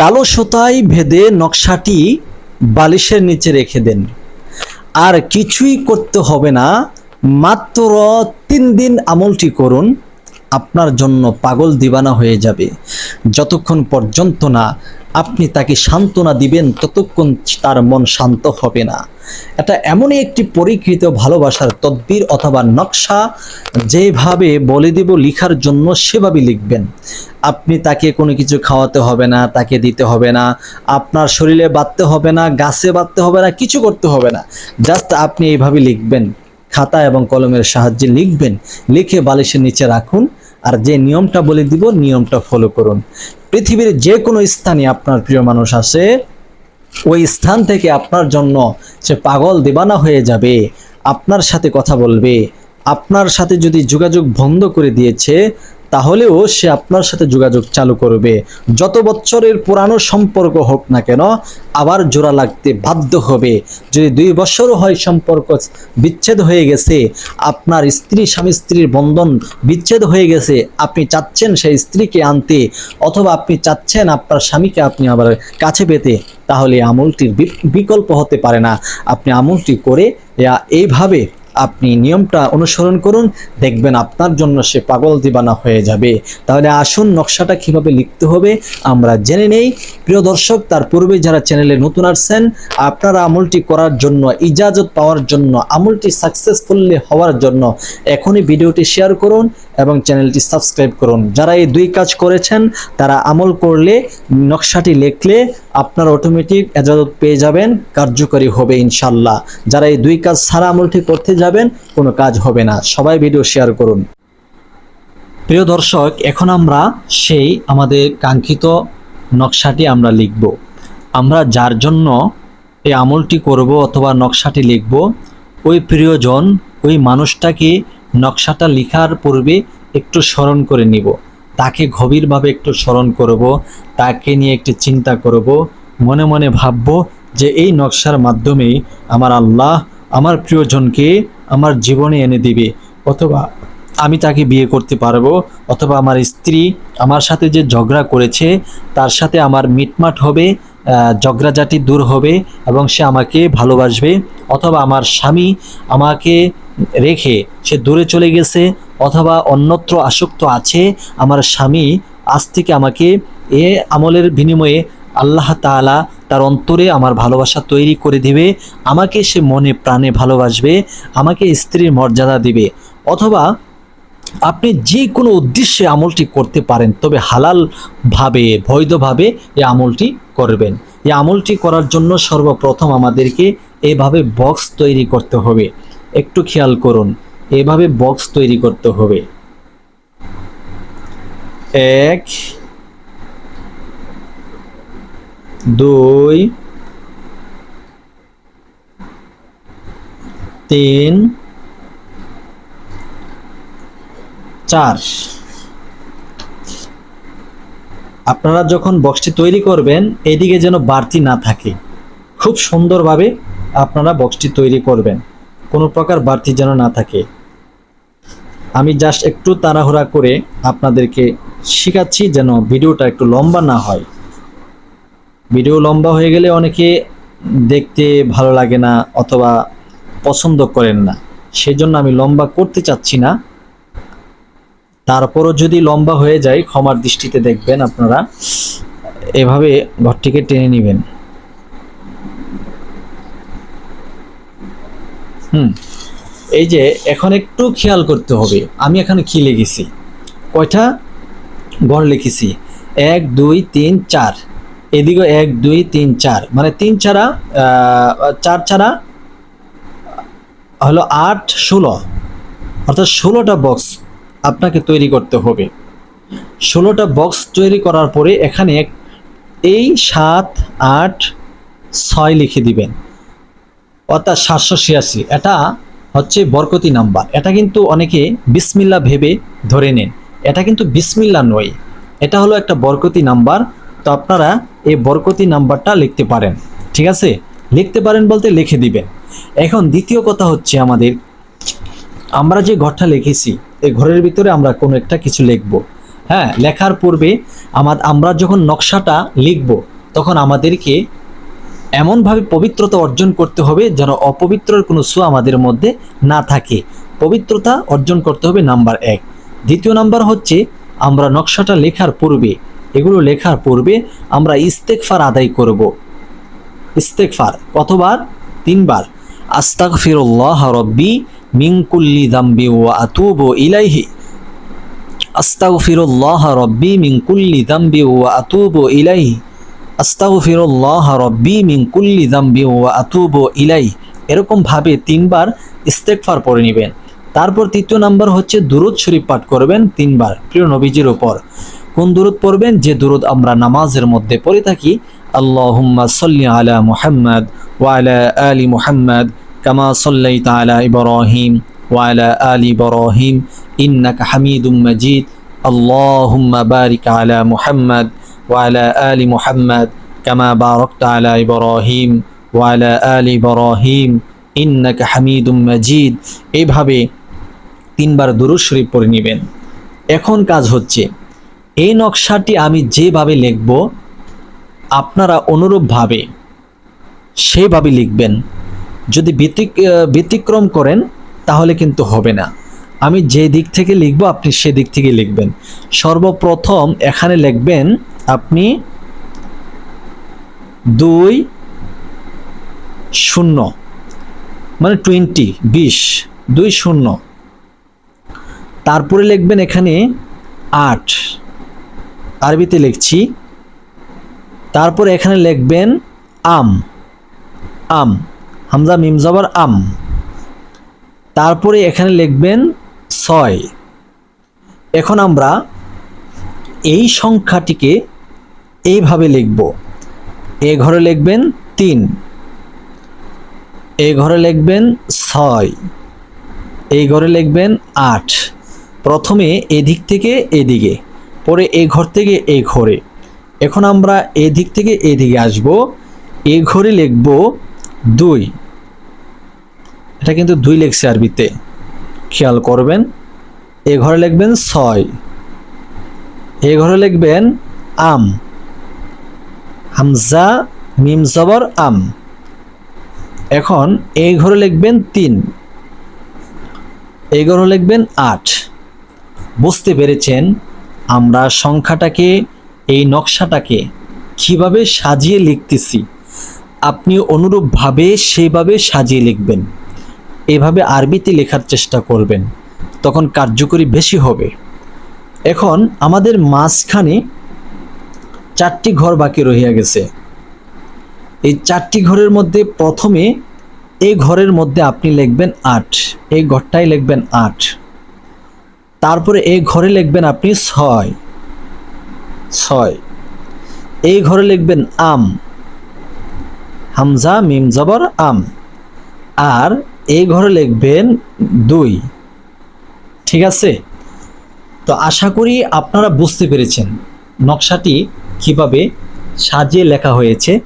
কালো সুতায় ভেদে নকশাটি বালিশের নিচে রেখে দেন। আর কিছুই করতে হবে না, মাত্র তিন দিন আমলটি করুন। আপনার জন্য পাগল দিবানা হয়ে যাবে। যতক্ষণ পর্যন্ত না আপনি তাকে সান্ত্বনা দিবেন, ততক্ষণ তার মন শান্ত হবে না। এটা এমনই একটি পরীকৃত ভালোবাসার তদ্বির অথবা নকশা, যেভাবে বলে দেব লিখার জন্য সেভাবে লিখবেন। আপনি তাকে কোনো কিছু খাওয়াতে হবে না, তাকে দিতে হবে না, আপনার শরীরে বাঁধতে হবে না, গাছে বাঁধতে হবে না, কিছু করতে হবে না। জাস্ট আপনি এইভাবে লিখবেন। খাতা এবং কলমের সাহায্যে লিখবেন, লিখে বালিশের নিচে রাখুন আর যে নিয়মটা বলে দিব, নিয়মটা ফলো করুন। পৃথিবীর যে কোনো স্থানে আপনার প্রিয় মানুষ আসে, ওই স্থান থেকে আপনার জন্য সে পাগল দেবানা হয়ে যাবে, আপনার সাথে কথা বলবে, আপনার সাথে যদি যোগাযোগ বন্ধ করে দিয়েছে তাহলেও সে আপনার সাথে যোগাযোগ চালু করবে। যত বছরের পুরানো সম্পর্ক হোক না কেন, আবার জোড়া লাগতে বাধ্য হবে। যদি দুই বছরও হয় সম্পর্ক বিচ্ছেদ হয়ে গেছে, আপনার স্ত্রী, স্বামী স্ত্রীর বন্ধন বিচ্ছেদ হয়ে গেছে, আপনি চাচ্ছেন সেই স্ত্রীকে আনতে, অথবা আপনি চাচ্ছেন আপনার স্বামীকে আপনি আবার কাছে পেতে, তাহলে আমলটির বিকল্প হতে পারে না। আপনি আমলটি করে এইভাবে আপনি নিয়মটা অনুসরণ করুন, দেখবেন আপনার জন্য সে পাগল দিবানা হয়ে যাবে। তাহলে আসুন নকশাটা কীভাবে লিখতে হবে আমরা জেনে নেই। প্রিয় দর্শক, তার পূর্বে যারা চ্যানেলে নতুন আসছেন, আপনারা আমলটি করার জন্য, ইজাজত পাওয়ার জন্য, আমলটি সাকসেসফুলি হওয়ার জন্য এখনই ভিডিওটি শেয়ার করুন এবং চ্যানেলটি সাবস্ক্রাইব করুন। যারা এই দুই কাজ করেছেন, তারা আমল করলে, নকশাটি লিখলে আপনার অটোমেটিক এজাজত পেয়ে যাবেন, কার্যকরী হবে ইনশাল্লাহ যারা এই দুই কাজ সারা আমলটি করতে যাবেন, কোনো কাজ হবে না। সবাই ভিডিও শেয়ার করুন। প্রিয় দর্শক, এখন আমরা সেই আমাদের কাঙ্ক্ষিত নকশাটি আমরা লিখব। আমরা যার জন্য এই আমলটি করব অথবা নকশাটি লিখব, ওই প্রিয়জন, ওই মানুষটাকে নকশাটা লেখার পূর্বে একটু স্মরণ করে নিব। তাকে গভীরভাবে একটু স্মরণ করব, তাকে নিয়ে একটু চিন্তা করব, মনে মনে ভাবব যে এই নকশার মাধ্যমে আমার আল্লাহ আমার প্রিয়জনকে আমার জীবনে এনে দিবে, অথবা আমি তাকে বিয়ে করতে পারব, অথবা আমার স্ত্রী আমার সাথে যে ঝগড়া করেছে, তার সাথে আমার মিটমাট হবে ঝগড়াঝাটি দূর হবে, এবং সে আমাকে ভালোবাসবে, অথবা আমার স্বামী আমাকে রেখে সে দূরে চলে গেছে, অথবা অন্যত্র আসক্ত আছে, আমার স্বামী আজ থেকে আমাকে এ আমলের বিনিময়ে আল্লাহ তাআলা তার অন্তরে আমার ভালোবাসা তৈরি করে দিবে। আমাকে সে মনে প্রাণে ভালোবাসবে, আমাকে স্ত্রীর মর্যাদা দিবে। অথবা আপনি যে কোনো উদ্দেশ্যে আমলটি করতে পারেন, তবে হালালভাবে বৈধভাবে এই আমলটি করবেন। এই আমলটি করার জন্য সর্বপ্রথম আমাদেরকে এভাবে বক্স তৈরি করতে হবে। একটু খেয়াল করুন, এভাবে বক্স তৈরি করতে হবে। এক দুই, তিন, চার। আপনারা যখন বক্সটি তৈরি করবেন এদিকে যেন বাড়তি না থাকে। খুব সুন্দরভাবে আপনারা বক্সটি তৈরি করবেন। কোনো প্রকার বাড়তি যেন না থাকে। আমি জাস্ট একটু তাড়াহুড়া করে আপনাদেরকে শেখাচ্ছি যেন ভিডিওটা একটু লম্বা না হয়। ভিডিও লম্বা হয়ে গেলে অনেকে দেখতে ভালো লাগে না অথবা পছন্দ করেন না। সেজন্য আমি লম্বা করতে চাচ্ছি না। তারপরও যদি লম্বা হয়ে যায়, ক্ষমার দৃষ্টিতে দেখবেন আপনারা। এভাবে ঘরটিকে টেনে নেবেন। হুম, এই যে এখন একটু খেয়াল করতে হবে। আমি এখানে কি লিখেছি? কয়টা? ঘর লিখেছি। এক, দুই, তিন, চার। এদিকে এক, দুই, তিন, চার। মানে তিন ছাড়া চার ছাড়া হলো আট, ষোলো। অর্থাৎ ষোলোটা বক্স আপনাকে তৈরি করতে হবে। ষোলোটা বক্স তৈরি করার পরে এখানে এই সাত, আট, ছয় লিখে দিবেন। অর্থাৎ সাতশো ছিয়াশি। এটা হচ্ছে বরকতি নাম্বার। এটা কিন্তু অনেকে বিসমিল্লা ভেবে ধরে নেন। এটা কিন্তু বিসমিল্লা নয়। এটা হলো একটা বরকতি নাম্বার। তো আপনারা এই বরকতি নাম্বারটা লিখতে পারেন। ঠিক আছে? লিখতে পারেন বলতে লিখে দিবেন। এখন দ্বিতীয় কথা হচ্ছে আমাদের, আমরা যে ঘরটা লিখেছি, এই ঘরের ভিতরে আমরা কোনো একটা কিছু লিখব। হ্যাঁ লেখার পূর্বে আমার, আমরা যখন নকশাটা লিখব, তখন আমাদেরকে এমনভাবে পবিত্রতা অর্জন করতে হবে যেন অপবিত্রর কোনো সু আমাদের মধ্যে না থাকে। পবিত্রতা অর্জন করতে হবে নাম্বার এক। দ্বিতীয় নাম্বার হচ্ছে, আমরা নকশাটা লেখার পূর্বে এগুলো লেখার পূর্বে আমরা ইস্তেকফার আদায় করব। ইস্তেকফার কতবার? তিনবার। আস্তাগফিরুল্লাহ রব্বি মিন কুল্লি দাম্বি ওয়া আতুবু ইলাইহি। আস্তাগফিরুল্লাহ রব্বি মিন কুল্লি দাম্বি ওয়া আতুবু ইলাইহি। আস্তাগফিরুল্লাহ রব্বি মিন কুল্লি দাম্বি ওয়া আতুবু ইলাইহি। এরকম ভাবে তিনবার ইস্তেগফার পড়ে নেবেন। তারপর তৃতীয় নাম্বার হচ্ছে দুরুদ শরীফ পাঠ করবেন তিনবার। প্রিয় নবীজির উপর। কোন দূরত পড়বেন? যে দূরত আমরা নামাজের মধ্যে পড়ে থাকি, আল্লাহুম্মা সাল্লি আলা মুহাম্মদ ওয়া আলা মুহাম্মদ কামা সাল্লাইতা আলা ইব্রাহিম ওয়া আলা ইব্রাহিম ইন্নাকা হামিদুম মাজিদ। আল্লাহুম্মা বারিক আলা মুহাম্মদ ওয়া আলা মুহাম্মদ কামা বারাকতা আলা ইব্রাহিম ওয়া আলা ইব্রাহিম ইন্নাকা হামিদুম মাজিদ। এইভাবে তিনবার দুরুদ শরীফ পড়ে নেবেন। এখন কাজ হচ্ছে এই নকশাটি আমি যেভাবে লিখব, আপনারা অনুরূপভাবে সেভাবে লিখবেন। যদি ব্যতিক ব্যতিক্রম করেন, তাহলে কিন্তু হবে না। আমি যে দিক থেকে লিখব, আপনি সে দিক থেকে লিখবেন। সর্বপ্রথম এখানে লিখবেন, আপনি দুই শূন্য মানে টোয়েন্টি বিশ, দুই শূন্য। তারপরে লিখবেন এখানে আট। আরবিতে লিখছি। তারপর এখানে লিখবেন আম। আম। হামজা মিমজাবার আম। তারপরে এখানে লিখবেন ছয়। এখন আমরা এই সংখ্যাটিকে এইভাবে লিখব। এ ঘরে লিখবেন তিন। এ ঘরে লিখবেন ছয়। এই ঘরে লিখবেন আট। প্রথমে এদিক থেকে এদিকে। পরে এই ঘর থেকে এই ঘরে। এখন আমরা এদিক থেকে এদিকে আসব। এ ঘরে লিখব দুই। এটা কিন্তু দুই লেখছে আরবিতে। খেয়াল করবেন, এ ঘরে লিখবেন ছয়। এ ঘরে লিখবেন আম। হামজা, মিম জবর, আম। এখন এই ঘরে লিখবেন তিন। এই ঘরে লিখবেন আট। বুঝতে পেরেছেন? আমরা সংখ্যাটাকে, এই নকশাটাকে কীভাবে সাজিয়ে লিখতেছি? আপনি অনুরূপভাবে সেইভাবে সাজিয়ে লিখবেন। এভাবে আরবিতে লেখার চেষ্টা করবেন। তখন কার্যকরী বেশি হবে। এখন আমাদের মাঝখানে চারটি ঘর বাকি রহিয়া গেছে। এই চারটি ঘরের মধ্যে প্রথমে এই ঘরের মধ্যে আপনি লিখবেন আট। এই ঘরটাই লিখবেন আট। তারপরে এই ঘরে লিখবেন আপনি ছয়। ছয়। এই ঘরে লিখবেন আম। হামজা, মিম, জবর, আম। আর এই ঘরে লিখবেন দুই। ঠিক আছে? তো আশা করি আপনারা বুঝতে পেরেছেন নকশাটি কীভাবে সাজিয়ে লেখা হয়েছে।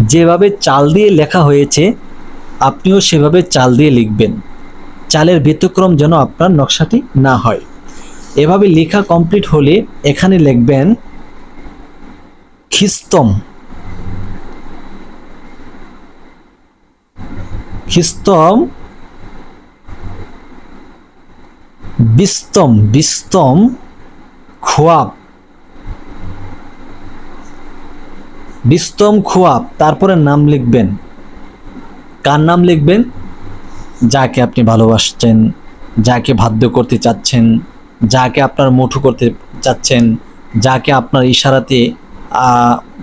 যেভাবে চাল দিয়ে লেখা হয়েছে, আপনিও সেভাবে চাল দিয়ে লিখবেন। চালের ব্যতিক্রম যেন আপনার নকশাটি না হয়। এভাবে লেখা কমপ্লিট হলে এখানে লিখবেন, খিস্তম। খিস্তম। বিস্তম। বিস্তম। খোয়াব। বিস্তম খোয়াব। তারপরে নাম লিখবেন। কার নাম লিখবেন? যাকে আপনি ভালোবাসছেন, যাকে বাধ্য করতে চাচ্ছেন, যাকে আপনার মুঠো করতে চাচ্ছেন, যাকে আপনার ইশারাতে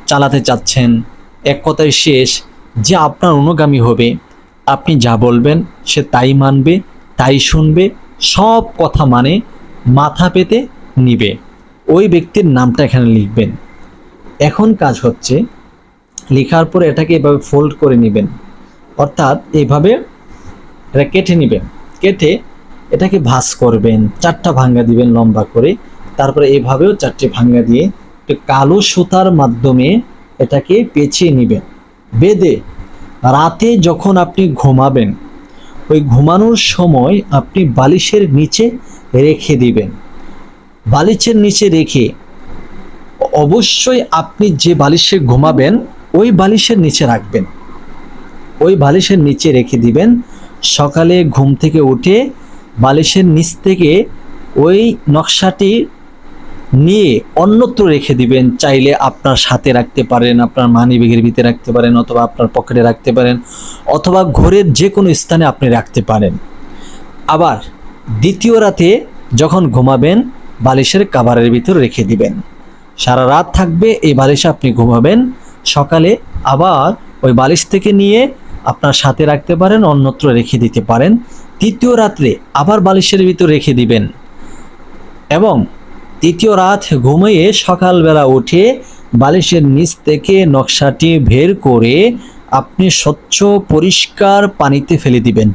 চালাতে চাচ্ছেন, এক কথায় শেষ, যে আপনার অনুগামী হবে, আপনি যা বলবেন সে তাই মানবে, তাই শুনবে, সব কথা মানে মাথা পেতে নিবে। ওই ব্যক্তির নামটা এখানে লিখবেন। এখন কাজ হচ্ছে, লেখার পরে এটাকে এভাবে ফোল্ড করে নেবেন। অর্থাৎ এইভাবে এটা কেটে নেবেন। কেটে এটাকে ভাঁজ করবেন, চারটা ভাঙ্গা দিবেন লম্বা করে। তারপরে এভাবেও চারটে ভাঙ্গা দিয়ে কালো সুতার মাধ্যমে এটাকে পেঁচিয়ে নেবেন। বেঁধে রাতে যখন আপনি ঘুমাবেন, ওই ঘুমানোর সময় আপনি বালিশের নিচে রেখে দিবেন। বালিশের নিচে রেখে অবশ্যই আপনি যে বালিশে ঘুমাবেন, ওই বালিশের নিচে রাখবেন। ওই বালিশের নিচে রেখে দিবেন। সকালে ঘুম থেকে উঠে বালিশের নিচ থেকে ওই নকশাটি নিয়ে অন্যত্র রেখে দিবেন। চাইলে আপনার সাথে রাখতে পারেন, আপনার মানি ব্যাগের ভিতরে রাখতে পারেন অথবা আপনার পকেটে রাখতে পারেন অথবা ঘরের যে কোনো স্থানে আপনি রাখতে পারেন। আবার দ্বিতীয় রাতে যখন ঘুমাবেন, বালিশের কাভারের ভিতর রেখে দিবেন। সারা রাত থাকবে এই বালিশে আপনি ঘুমাবেন। সকালে আবার ওই বালিশ থেকে নিয়ে আপনার সাথে রাখতে পারেন, অন্যত্র রেখে দিতে পারেন। তৃতীয় রাত্রে আবার বালিশের ভিতর রেখে দিবেন। এবং তৃতীয় রাত ঘুমিয়ে সকালবেলা উঠে বালিশের নিচ থেকে নকশাটি বের করে আপনি স্বচ্ছ, পরিষ্কার পানিতে ফেলে দিবেন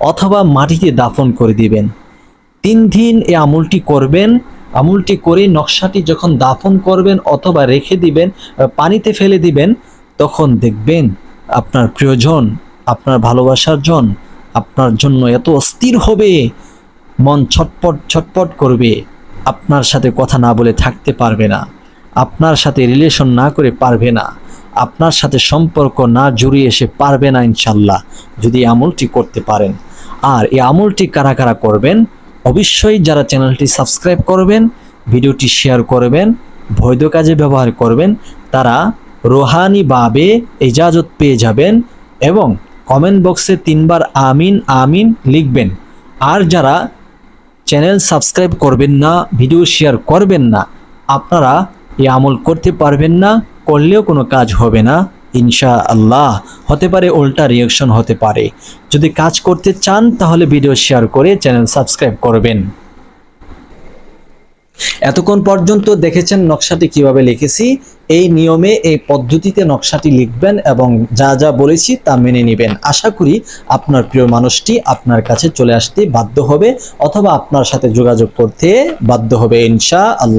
অথবা মাটিতে দাফন করে দিবেন। তিন দিন এ আমলটি করবেন। আমলটি করে নকশাটি যখন দাফন করবেন অথবা রেখে দিবেন, পানিতে ফেলে দিবেন, তখন দেখবেন আপনার প্রিয়জন, আপনার ভালোবাসার জন, আপনার জন্য এত অস্থির হবে। মন ছটপট ছটপট করবে। আপনার সাথে কথা না বলে থাকতে পারবে না। আপনার সাথে রিলেশন না করে পারবে না। আপনার সাথে সম্পর্ক না জড়িয়ে এসে পারবে না ইনশাল্লাহ, যদি আমলটি করতে পারেন। আর এই আমলটি কারা কারা করবেন, অবশ্যই যারা চ্যানেলটি সাবস্ক্রাইব করবেন, ভিডিওটি শেয়ার করবেন, বৈধ কাজে ব্যবহার করবেন, তারা রোহানিভাবে ইজাজত পেয়ে যাবেন এবং কমেন্ট বক্সে তিনবার আমিন আমিন লিখবেন। আর যারা চ্যানেল সাবস্ক্রাইব করবেন না, ভিডিও শেয়ার করবেন না, আপনারা এ আমল করতে পারবেন না, করলেও কোনো কাজ হবে না ইনশা আল্লাহ হতে পারে উল্টা রিয়াকশন হতে পারে। যদি কাজ করতে চান, তাহলে ভিডিও শেয়ার করে চ্যানেল সাবস্ক্রাইব করবেন। এতক্ষণ পর্যন্ত দেখেছেন নকশাটি কীভাবে লিখেছি, এই নিয়মে, এই পদ্ধতিতে নকশাটি লিখবেন এবং যা যা বলেছি তা মেনে নেবেন। আশা করি আপনার প্রিয় মানুষটি আপনার কাছে চলে আসতে বাধ্য হবে অথবা আপনার সাথে যোগাযোগ করতে বাধ্য হবে ইনশা আল্লাহ